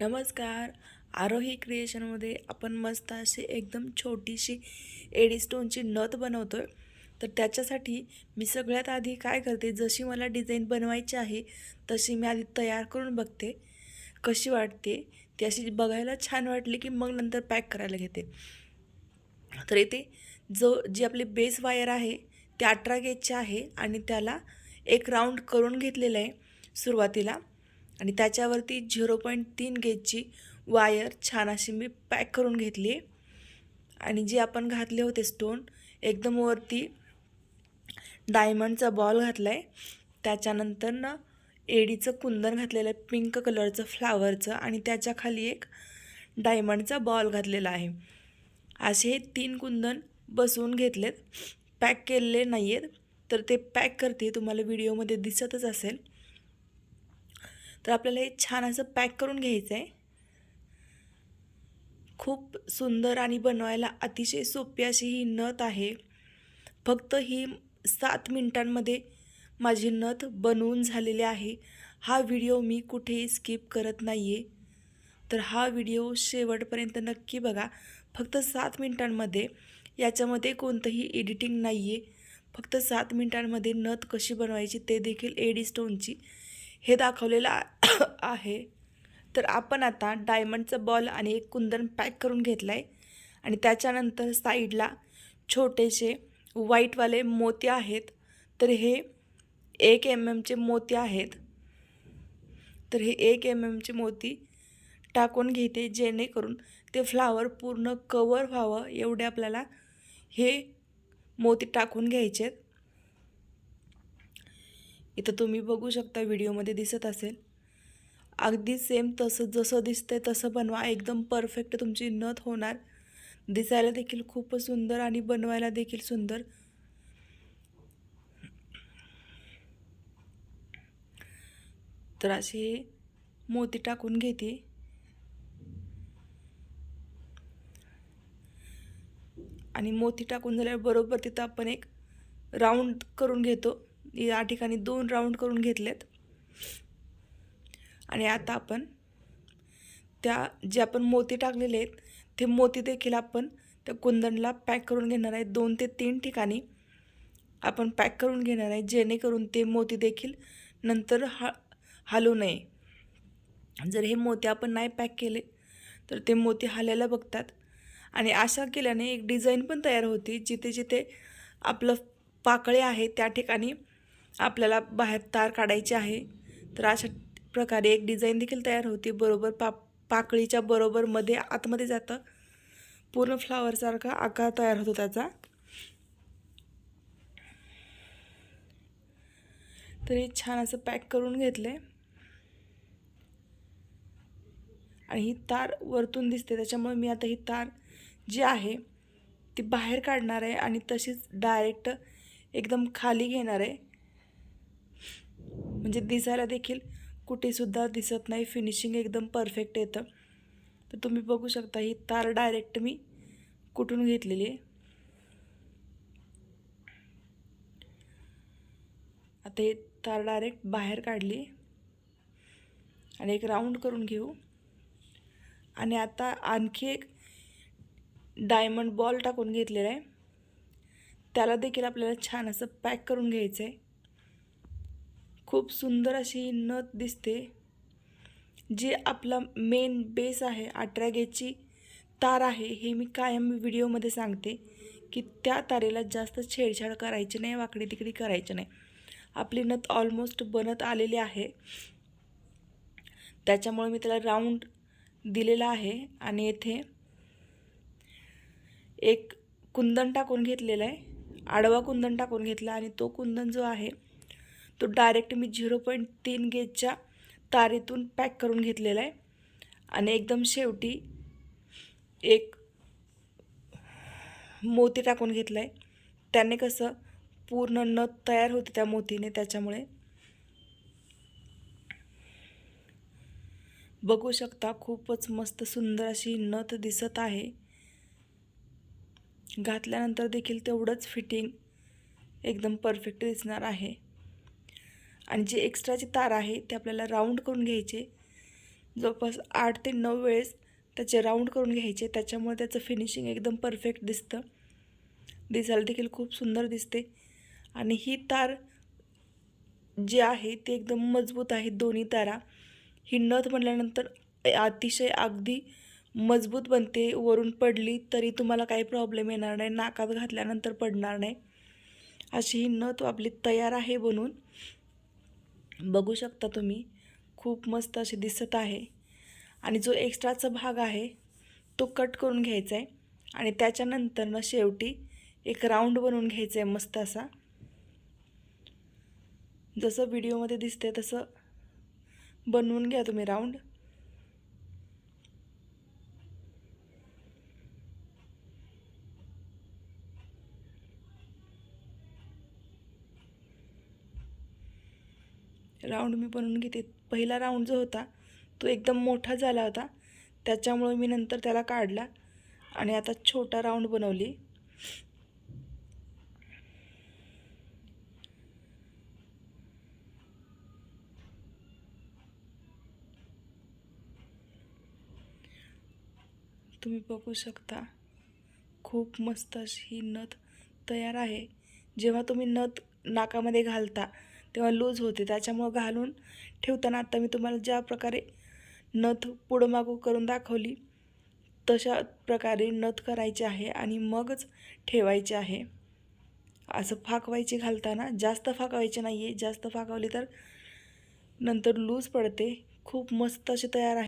नमस्कार. आरोही क्रिएशनमध्ये आपण मस्त अशी एकदम छोटीशी एडी स्टोनची नथ बनवतो आहे तर त्याच्यासाठी मी सगळ्यात आधी काय करते जशी मला डिझाईन बनवायची आहे तशी मी आधी तयार करून बघते. कशी वाटते ती अशी बघायला छान वाटली की मग नंतर पॅक करायला घेते. तर इथे जो जी आपली बेस वायर आहे ती अठरा गेजची आहे आणि त्याला एक राऊंड करून घेतलेलं आहे सुरुवातीला. आणि त्याच्यावरती झिरो पॉईंट तीन गेजची वायर छान अशी मी पॅक करून घेतली आहे. आणि जे आपण घातले होते स्टोन एकदम वरती डायमंडचा बॉल घातला आहे त्याच्यानंतर ना एडीचं कुंदन घातलेलं आहे पिंक कलरचं फ्लावरचं आणि त्याच्याखाली एक डायमंडचा बॉल घातलेला आहे. असे हे तीन कुंदन बसवून घेतलेत. पॅक केलेले नाही आहेत तर ते पॅक करते. तुम्हाला व्हिडिओमध्ये दिसतच असेल. तर आपल्याला हे छान असं पॅक करून घ्यायचं आहे. खूप सुंदर आणि बनवायला अतिशय सोपी अशी ही नथ आहे. फक्त ही सात मिनिटांमध्ये माझी नथ बनवून झालेली आहे. हा व्हिडिओ मी कुठेही स्किप करत नाही आहे तर हा व्हिडिओ शेवटपर्यंत नक्की बघा. फक्त सात मिनिटांमध्ये याच्यामध्ये कोणतंही एडिटिंग नाही आहे फक्त सात मिनिटांमध्ये नथ कशी बनवायची ते देखील एडी स्टोनची हे दाखवलेलं आहे. तर आपण आता डायमंडचा बॉल आणि एक कुंदन पॅक करून घेतला आहे आणि त्याच्यानंतर साईडला छोटेसे व्हाईटवाले मोती आहेत. तर हे एक एम एमचे मोती आहेत. तर हे एक एम एमचे मोती टाकून घेते जेणेकरून ते फ्लावर पूर्ण कवर व्हावं एवढे आपल्याला हे मोती टाकून घ्यायचे आहेत इथं तुम्ही बघू शकता व्हिडिओमध्ये दिसत असेल. अगदी सेम तसं जसं दिसतंय तसं बनवा. एकदम परफेक्ट तुमची नथ होणार. दिसायला देखील खूपच सुंदर आणि बनवायला देखील सुंदर. तर अशी हे मोती टाकून घेते. आणि मोती टाकून झाल्यावर बरोबर तिथं आपण एक राऊंड करून घेतो. या ठिकाणी दोन राऊंड करून घेतलेत. आणि आता आपण त्या जे आपण मोती टाकलेले आहेत ते मोती देखील आपण त्या कुंदनला पॅक करून घेणार आहे. दोन ते तीन ठिकाणी आपण पॅक करून घेणार आहे जेणेकरून ते मोती देखील नंतर हा हलू नये. जर हे मोती आपण नाही पॅक केले तर ते मोती हालायला बघतात. आणि अशा केल्याने एक डिझाईन पण तयार होती जिथे जिथे आपलं पाकळे आहे त्या ठिकाणी आपल्याला बाहेर तार काढायची आहे. तर अशा प्रकारे एक डिझाईन देखील तयार होती. बरोबर पा पाकळीच्या बरोबर मध्ये आतमध्ये जातं. पूर्ण फ्लावरसारखा आकार तयार होतो त्याचा. तर हे छान असं पॅक करून घेतले आणि ही तार वरतून दिसते. त्याच्यामुळे मी आता ही तार जी आहे ती बाहेर काढणार आहे आणि तशीच डायरेक्ट एकदम खाली घेणार आहे. म्हणजे दिसायला देखील कुठेसुद्धा दिसत नाही. फिनिशिंग एकदम परफेक्ट येतं. तर तुम्ही बघू शकता ही तार डायरेक्ट मी कुठून घेतलेली आहे. आता हे तार डायरेक्ट बाहेर काढली आणि एक राऊंड करून घेऊ. आणि आता आणखी एक डायमंड बॉल टाकून घेतलेला आहे. त्याला देखील आपल्याला छान असं पॅक करून घ्यायचं आहे खूप सुंदर अशी ही नथ दिसते जी आपला मेन बेस आहे अठरा गेजची तार आहे. हे मी कायम व्हिडिओमध्ये सांगते की त्या तारेला जास्त छेडछाड करायची नाही वाकडी तिकडी करायची नाही. आपली नथ ऑलमोस्ट बनत आलेली आहे. त्याच्यामुळे मी त्याला राऊंड दिलेला आहे आणि येथे एक कुंदन टाकून घेतलेला आहे. आडवा कुंदन टाकून घेतला आणि तो कुंदन जो आहे तो डायरेक्ट मी झिरो पॉईंट तीन गेजच्या तारीतून पॅक करून घेतलेला आहे. आणि एकदम शेवटी एक मोती टाकून घेतला आहे त्याने कसं पूर्ण नथ तयार होते त्या मोतीने त्याच्यामुळे. बघू शकता खूपच मस्त सुंदर अशी नथ दिसत आहे. घातल्यानंतर देखील तेवढंच फिटिंग एकदम परफेक्ट दिसणार आहे. आणि जे एक्स्ट्राची तार आहे ते आपल्याला राऊंड करून घ्यायचे. जवळपास आठ ते नऊ वेळेस त्याचे राऊंड करून घ्यायचे. त्याच्यामुळे त्याचं फिनिशिंग एकदम परफेक्ट दिसतं. दिसायला देखील खूप सुंदर दिसते. आणि ही तार जी आहे ती एकदम मजबूत आहे दोन्ही तारा. ही नथ म्हटल्यानंतर अतिशय अगदी मजबूत बनते. वरून पडली तरी तुम्हाला काही प्रॉब्लेम येणार नाही. नाकात घातल्यानंतर पडणार नाही. अशी ही नथ आपली तयार आहे बनून. बघू शकता तुम्ही. खूप मस्त अशी दिसत आहे. आणि जो एक्स्ट्राचा भाग आहे तो कट करून घ्यायचा आहे आणि त्याच्यानंतर ना शेवटी एक राऊंड बनवून घ्यायचा आहे मस्त असा. जसं व्हिडिओमध्ये दिसते तसं बनवून घ्या तुम्ही राऊंड. राऊंड मी बनवून घेते. पहिला राऊंड जो होता तो एकदम मोठा झाला होता. त्याच्यामुळे मी नंतर त्याला काढला आणि आता छोटा राऊंड बनवली. तुम्ही बघू शकता खूप मस्त अशी ही नथ तयार आहे. जेव्हा तुम्ही नथ नाकामध्ये घालता तेव्हा लूज होते. त्याच्यामुळं घालून ठेवताना आता मी तुम्हाला ज्या प्रकारे नथ पुढं मागू करून दाखवली तशा प्रकारे नथ करायची आहे आणि मगच ठेवायचे आहे. असं फाकवायची घालताना जास्त फाकवायचे नाही आहे जास्त फाकवली तर नंतर लूज पडते. खूप मस्त अशी तयार आहे.